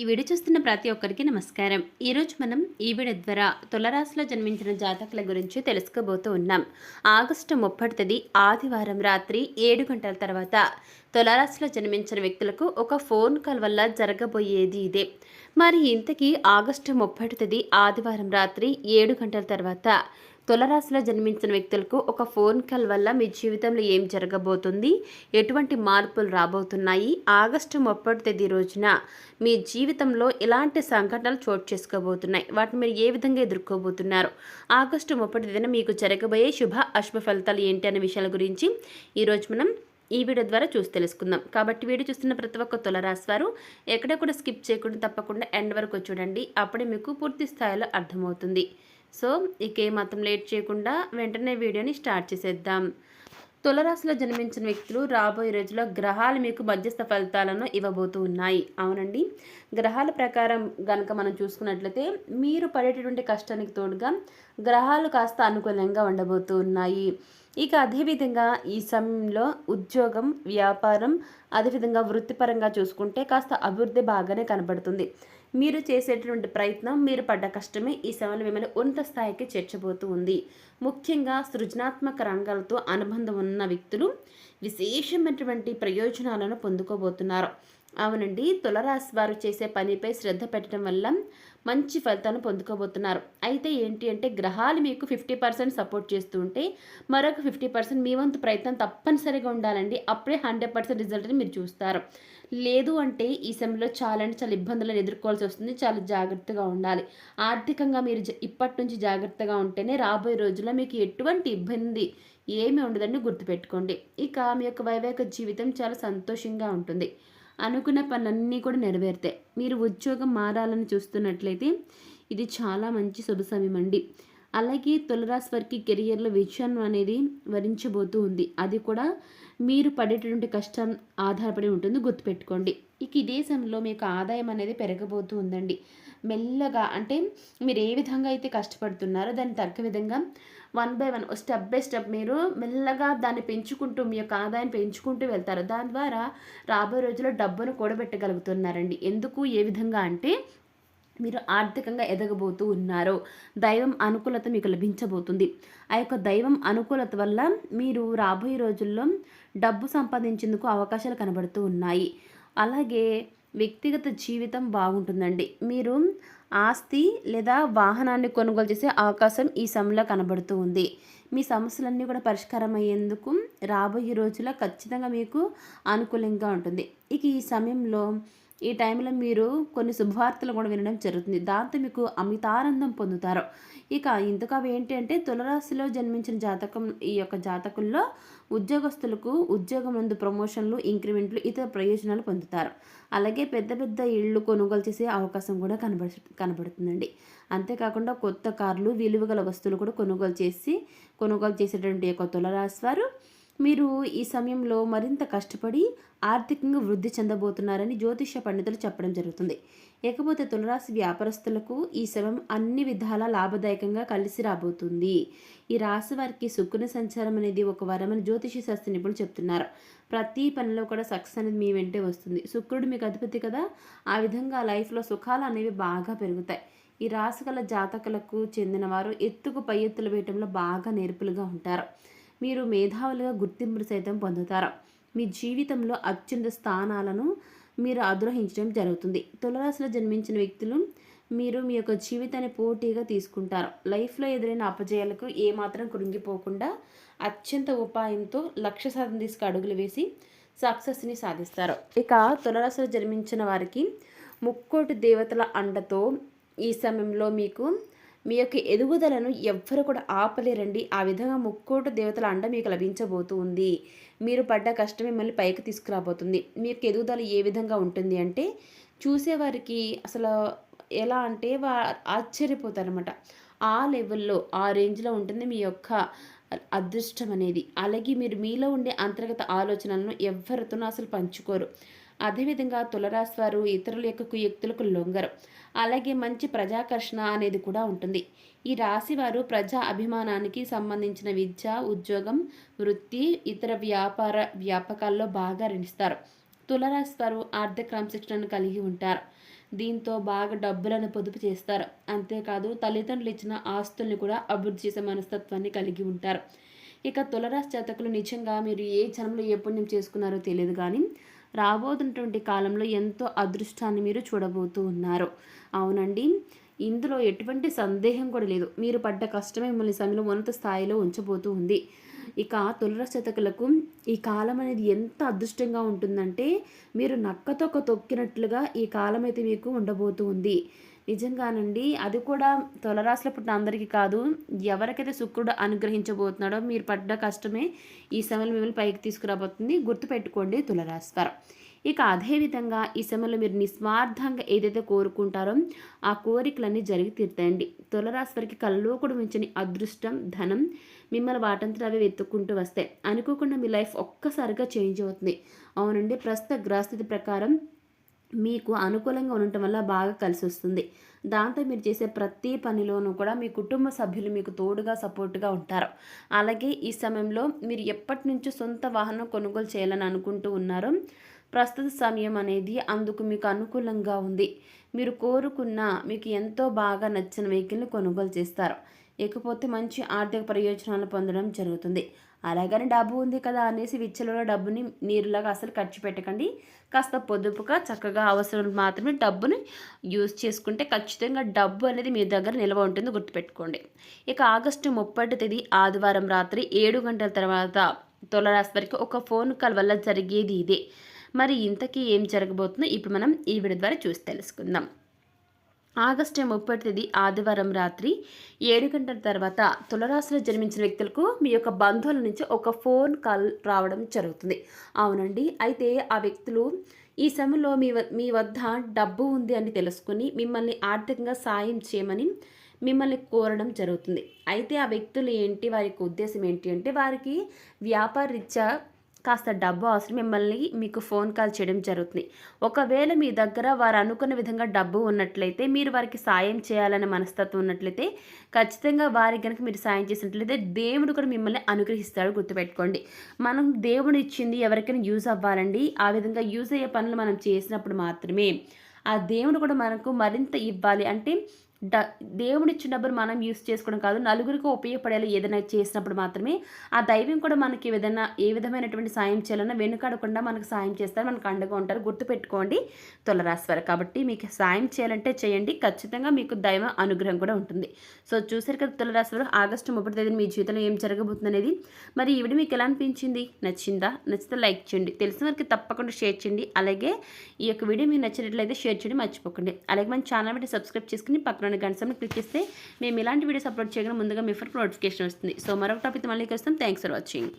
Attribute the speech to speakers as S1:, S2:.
S1: ఈ వీడియో చూస్తున్న ప్రతి ఒక్కరికి నమస్కారం. ఈరోజు మనం ఈ వీడియో ద్వారా తులరాశిలో జన్మించిన జాతకుల గురించి తెలుసుకోబోతూ ఉన్నాం. ఆగస్టు ముప్పటి తేదీ ఆదివారం రాత్రి ఏడు గంటల తర్వాత తులరాశిలో జన్మించిన వ్యక్తులకు ఒక ఫోన్ కాల్ వల్ల జరగబోయేది ఇదే. మరి ఇంతకీ ఆగస్టు ముప్పటి తేదీ ఆదివారం రాత్రి ఏడు గంటల తర్వాత తులరాశిలో జన్మించిన వ్యక్తులకు ఒక ఫోన్ కాల్ వల్ల మీ జీవితంలో ఏం జరగబోతుంది? ఎటువంటి మార్పులు రాబోతున్నాయి? ఆగస్టు ముప్పటి తేదీ రోజున మీ జీవితంలో ఎలాంటి సంఘటనలు చోటు చేసుకోబోతున్నాయి? వాటిని మీరు ఏ విధంగా ఎదుర్కోబోతున్నారు? ఆగస్టు ముప్పటి తేదీన మీకు జరగబోయే శుభ అశుభ ఫలితాలు ఏంటి అనే విషయాల గురించి ఈరోజు మనం ఈ వీడియో ద్వారా చూసి తెలుసుకుందాం. కాబట్టి వీడియో చూస్తున్న ప్రతి ఒక్క తులరాశి వారు ఎక్కడ కూడా స్కిప్ చేయకుండా తప్పకుండా ఎండ్ వరకు చూడండి. అప్పుడే మీకు పూర్తి స్థాయిలో అర్థమవుతుంది. సో ఇక ఏమాత్రం లేట్ చేయకుండా వెంటనే వీడియోని స్టార్ట్ చేసేద్దాం. తులరాశిలో జన్మించిన వ్యక్తులు రాబోయే రోజుల్లో గ్రహాలు మీకు మధ్యస్థ ఫలితాలను ఇవ్వబోతూ ఉన్నాయి. అవునండి. గ్రహాల ప్రకారం గనక మనం చూసుకున్నట్లయితే మీరు పడేటటువంటి కష్టానికి తోడుగా గ్రహాలు కాస్త అనుకూలంగా ఉండబోతూ ఉన్నాయి. ఇక అదేవిధంగా ఈ సమయంలో ఉద్యోగం వ్యాపారం అదేవిధంగా వృత్తిపరంగా చూసుకుంటే కాస్త అభివృద్ధి బాగానే కనబడుతుంది. మీరు చేసేటటువంటి ప్రయత్నం మీరు పడ్డ కష్టమే ఈ సమయంలో మిమ్మల్ని ఉన్నత స్థాయికి చేర్చబోతూ ఉంది. ముఖ్యంగా సృజనాత్మక రంగాలతో అనుబంధం ఉన్న వ్యక్తులు విశేషమైనటువంటి ప్రయోజనాలను పొందుకోబోతున్నారు. అవునండి తులరాశి వారు చేసే పనిపై శ్రద్ధ పెట్టడం వల్ల మంచి ఫలితాలను పొందుకోబోతున్నారు. అయితే ఏంటి అంటే గ్రహాలు మీకు ఫిఫ్టీ పర్సెంట్ సపోర్ట్ చేస్తూ ఉంటే మరొక ఫిఫ్టీ పర్సెంట్ మీ వంతు ప్రయత్నం తప్పనిసరిగా ఉండాలండి. అప్పుడే హండ్రెడ్ పర్సెంట్ రిజల్ట్ని మీరు చూస్తారు. లేదు అంటే ఈ సమయంలో చాలా అంటే చాలా ఇబ్బందులను ఎదుర్కోవాల్సి వస్తుంది. చాలా జాగ్రత్తగా ఉండాలి. ఆర్థికంగా మీరు ఇప్పటి నుంచి జాగ్రత్తగా ఉంటేనే రాబోయే రోజుల్లో మీకు ఎటువంటి ఇబ్బంది ఏమి ఉండదని గుర్తుపెట్టుకోండి. ఇక మీ యొక్క వైవాహిక జీవితం చాలా సంతోషంగా ఉంటుంది. అనుకున్న పనులన్నీ కూడా నెరవేరుతాయి మీరు ఉద్యోగం మారాలని చూస్తున్నట్లయితే ఇది చాలా మంచి శుభ సమయం అండి. అలాగే తులరాశి వారికి కెరియర్లో విజయం అనేది వరించబోతూ ఉంది. అది కూడా మీరు పడేటటువంటి కష్టం ఆధారపడి ఉంటుంది. గుర్తుపెట్టుకోండి. ఇక ఇదే సమయంలో మీకు ఆదాయం అనేది పెరగబోతూ ఉందండి. మెల్లగా అంటే మీరు ఏ విధంగా అయితే కష్టపడుతున్నారో దాన్ని తగ్గ విధంగా one by one step by step మీరు మెల్లగా దాన్ని పెంచుకుంటూ మీ యొక్క ఆదాయం పెంచుకుంటూ వెళ్తారు. దాని ద్వారా రాబోయే రోజుల్లో డబ్బును కూడబెట్టగలుగుతున్నారండి. ఎందుకు? ఏ విధంగా అంటే మీరు ఆర్థికంగా ఎదగబోతూ ఉన్నారో దైవం అనుకూలత మీకు లభించబోతుంది. ఆ యొక్క దైవం అనుకూలత వల్ల మీరు రాబోయే రోజుల్లో డబ్బు సంపాదించేందుకు అవకాశాలు కనబడుతూ ఉన్నాయి. అలాగే వ్యక్తిగత జీవితం బాగుంటుందండి. మీరు ఆస్తి లేదా వాహనాన్ని కొనుగోలు చేసే అవకాశం ఈ సమయంలో కనబడుతూ ఉంది. మీ సమస్యలన్నీ కూడా పరిష్కారం అయ్యేందుకు రాబోయే రోజుల్లో ఖచ్చితంగా మీకు అనుకూలంగా ఉంటుంది. ఇక ఈ సమయంలో ఈ టైంలో మీరు కొన్ని శుభవార్తలు కూడా వినడం జరుగుతుంది. దాంతో మీకు అమితానందం పొందుతారు. ఇక ఇంతకు అవి ఏంటంటే తులరాశిలో జన్మించిన జాతకం ఈ యొక్క జాతకుల్లో ఉద్యోగస్తులకు ఉద్యోగం ముందు ప్రమోషన్లు ఇంక్రిమెంట్లు ఇతర ప్రయోజనాలు పొందుతారు. అలాగే పెద్ద పెద్ద ఇళ్ళు కొనుగోలు చేసే అవకాశం కూడా కనబడు కనబడుతుందండి. అంతేకాకుండా కొత్త కార్లు విలువ గల వస్తువులు కూడా కొనుగోలు చేసి కొనుగోలు చేసేటువంటి యొక్క తులరాశి వారు మీరు ఈ సమయంలో మరింత కష్టపడి ఆర్థికంగా వృద్ధి చెందబోతున్నారని జ్యోతిష పండితులు చెప్పడం జరుగుతుంది. ఇకపోతే తులరాశి వ్యాపారస్తులకు ఈ సమయం అన్ని విధాల లాభదాయకంగా కలిసి రాబోతుంది. ఈ రాశి వారికి శుక్రుని సంచారం అనేది ఒక వరమని జ్యోతిష శాస్త్ర నిపుణులు చెప్తున్నారు. ప్రతి పనిలో కూడా సక్సెస్ అనేది మీ వెంటే వస్తుంది. శుక్రుడు మీకు అధిపతి కదా. ఆ విధంగా లైఫ్లో సుఖాలు అనేవి బాగా పెరుగుతాయి. ఈ రాశి గల జాతకులకు చెందిన వారు ఎత్తుకు పై ఎత్తులు వేయటంలో బాగా నేర్పులుగా ఉంటారు. మీరు మేధావులుగా గుర్తింపును సైతం పొందుతారు. మీ జీవితంలో అత్యున్నత స్థానాలను మీరు అధిరోహించడం జరుగుతుంది. తులరాశిలో జన్మించిన వ్యక్తులు మీరు మీ యొక్క జీవితాన్ని పోటీగా తీసుకుంటారు. లైఫ్లో ఎదురైన అపజయాలకు ఏమాత్రం కృంగిపోకుండా అత్యంత ఉపాయంతో లక్ష్య సాధన తీసుకు అడుగులు వేసి సక్సెస్ని సాధిస్తారు. ఇక తులరాశిలో జన్మించిన వారికి ముక్కోటి దేవతల అండతో ఈ సమయంలో మీకు మీ యొక్క ఎదుగుదలను ఎవ్వరు కూడా ఆపలేరండి. ఆ విధంగా ముక్కోటి దేవతల అండ మీకు లభించబోతూ ఉంది మీరు పడ్డ కష్టం మిమ్మల్ని పైకి తీసుకురాబోతుంది. మీ యొక్క ఎదుగుదల ఏ విధంగా ఉంటుంది అంటే చూసేవారికి అసలు ఎలా అంటే వా ఆశ్చర్యపోతారనమాట ఆ లెవెల్లో ఆ రేంజ్లో ఉంటుంది మీ యొక్క అదృష్టం అనేది. అలాగే మీరు మీలో ఉండే అంతర్గత ఆలోచనలను ఎవరితోనూ అసలు పంచుకోరు. అదేవిధంగా తులరాశి వారు ఇతరుల యొక్క కుయుక్తులకు లొంగరు. అలాగే మంచి ప్రజాకర్షణ అనేది కూడా ఉంటుంది. ఈ రాశి వారు ప్రజా అభిమానానికి సంబంధించిన విద్య ఉద్యోగం వృత్తి ఇతర వ్యాపార వ్యాపకాల్లో బాగా రణిస్తారు తులరాశి వారు ఆర్థిక క్రమశిక్షణను కలిగి ఉంటారు. దీంతో బాగా డబ్బులను పొదుపు చేస్తారు. అంతేకాదు తల్లిదండ్రులు ఇచ్చిన ఆస్తుల్ని కూడా అభివృద్ధి చేసే మనస్తత్వాన్ని కలిగి ఉంటారు. ఇక తులరాశి జాతకులు నిజంగా మీరు ఏ జన్మలో ఏ పుణ్యం చేసుకున్నారో తెలియదు కానీ రాబోతున్నటువంటి కాలంలో ఎంతో అదృష్టాన్ని మీరు చూడబోతూ ఉన్నారు. అవునండి. ఇందులో ఎటువంటి సందేహం కూడా లేదు. మీరు పడ్డ కష్టమే మిమ్మల్ని సమయంలో ఉన్నత స్థాయిలో ఉంచబోతూ ఉంది. ఇక తులరశతకులకు ఈ కాలం అనేది ఎంత అదృష్టంగా ఉంటుందంటే మీరు నక్కతొక్క తొక్కినట్లుగా ఈ కాలం అయితే మీకు ఉండబోతూ ఉంది. నిజంగానండి అది కూడా తులరాశుల పుట్టిన అందరికీ కాదు. ఎవరికైతే శుక్రుడు అనుగ్రహించబోతున్నాడో మీరు పడ్డ కష్టమే ఈ సమయంలో మిమ్మల్ని పైకి తీసుకురాబోతుంది. గుర్తుపెట్టుకోండి తులరాశి వారు. ఇక అదేవిధంగా ఈ సమయంలో మీరు నిస్వార్థంగా ఏదైతే కోరుకుంటారో ఆ కోరికలన్నీ జరిగి తీరుతాయండి. తులరాశి వారికి కళ్ళలో కూడా ఉంచని అదృష్టం ధనం మిమ్మల్ని వాటంతా అవి వెతుక్కుంటూ వస్తాయి. అనుకోకుండా మీ లైఫ్ ఒక్కసారిగా చేంజ్ అవుతుంది. అవునండి ప్రస్తుత గ్రహస్థితి ప్రకారం మీకు అనుకూలంగా ఉండటం వల్ల బాగా కలిసి వస్తుంది దాంతో మీరు చేసే ప్రతి పనిలోనూ కూడా మీ కుటుంబ సభ్యులు మీకు తోడుగా సపోర్ట్గా ఉంటారు. అలాగే ఈ సమయంలో మీరు ఎప్పటి నుంచో సొంత వాహనం కొనుగోలు చేయాలని అనుకుంటూ ఉన్నారో. ప్రస్తుత సమయం అనేది అందుకు మీకు అనుకూలంగా ఉంది. మీరు కోరుకున్న మీకు ఎంతో బాగా నచ్చిన వెహికల్ని కొనుగోలు చేస్తారు. ఇకపోతే మంచి ఆర్థిక ప్రయోజనాలు పొందడం జరుగుతుంది. అలాగని డబ్బు ఉంది కదా అనేసి విచ్చలలో డబ్బుని నీరులాగా అసలు ఖర్చు పెట్టకండి. కాస్త పొదుపుగా చక్కగా అవసరం మాత్రమే డబ్బుని యూజ్ చేసుకుంటే ఖచ్చితంగా డబ్బు అనేది మీ దగ్గర నిల్వ ఉంటుంది. గుర్తుపెట్టుకోండి. ఇక ఆగస్టు ముప్పటి తేదీ ఆదివారం రాత్రి ఏడు గంటల తర్వాత తులరాశి వారికి ఒక ఫోన్ కాల్ వల్ల జరిగేది ఇదే. మరి ఇంతకీ ఏం జరగబోతుందో ఇప్పుడు మనం ఈ వీడియో ద్వారా చూసి తెలుసుకుందాం. ఆగస్టు ముప్పై తేదీ ఆదివారం రాత్రి ఏడు గంటల తర్వాత తులరాశిలో జన్మించిన వ్యక్తులకు మీ యొక్క బంధువుల నుంచి ఒక ఫోన్ కాల్ రావడం జరుగుతుంది. అవునండి. అయితే ఆ వ్యక్తులు ఈ సమయంలో మీ మీ వద్ద డబ్బు ఉంది అని తెలుసుకుని మిమ్మల్ని ఆర్థికంగా సాయం చేయమని మిమ్మల్ని కోరడం జరుగుతుంది. అయితే ఆ వ్యక్తులు ఏంటి? వారి యొక్క ఉద్దేశం ఏంటి? అంటే వారికి వ్యాపారరీత్యా కాస్త డబ్బు అవసరం మిమ్మల్ని మీకు ఫోన్ కాల్ చేయడం జరుగుతుంది. ఒకవేళ మీ దగ్గర వారు అనుకున్న విధంగా డబ్బు ఉన్నట్లయితే మీరు వారికి సాయం చేయాలనే మనస్తత్వం ఉన్నట్లయితే ఖచ్చితంగా వారికి కనుక మీరు సాయం చేసినట్లయితే దేవుడు కూడా మిమ్మల్ని అనుగ్రహిస్తాడు గుర్తుపెట్టుకోండి. మనం దేవుడు ఇచ్చింది ఎవరికైనా యూజ్ అవ్వాలండి. ఆ విధంగా యూజ్ అయ్యే పనులు మనం చేసినప్పుడు మాత్రమే. ఆ దేవుడు కూడా మనకు మరింత ఇవ్వాలి అంటే డ దేవుడిచ్చిన డబ్బును మనం యూస్ చేసుకోవడం కాదు నలుగురికి ఉపయోగపడేలా ఏదైనా చేసినప్పుడు మాత్రమే ఆ దైవం కూడా మనకి ఏదైనా ఏ విధమైనటువంటి సాయం చేయాలన్నా వెనుకాడకుండా మనకు సాయం చేస్తారు మనకు అండగా ఉంటారు. గుర్తుపెట్టుకోండి తులరాశివారు కాబట్టి మీకు సాయం చేయాలంటే చేయండి. ఖచ్చితంగా మీకు దైవ అనుగ్రహం కూడా ఉంటుంది. సో చూసారు కదా తులరాశివారు ఆగస్టు ముప్పై తేదీన మీ జీవితంలో ఏం జరగబోతుంది అనేది మరి ఈ మీకు ఎలా అనిపించింది? నచ్చిందా? నచ్చితే లైక్ చేయండి. తెలిసిన వారికి తప్పకుండా షేర్ చేయండి. అలాగే ఈ యొక్క వీడియో మీకు నచ్చినట్లయితే షేర్ చేయండి మర్చిపోకండి. అలాగే మన ఛానల్ బట్టి సబ్స్క్రైబ్ చేసుకుని పక్కన ఉన్న గంట సమయం క్లిక్ చేస్తే మేము ఇలాంటి వీడియోస్ అప్లోడ్ చేయగానే ముందుగా మీ ఫర్ నోటిఫికేషన్ వస్తుంది. సో మరొక టాపిక్ మళ్ళీ వస్తాం థ్యాంక్స్ ఫర్ వాచింగ్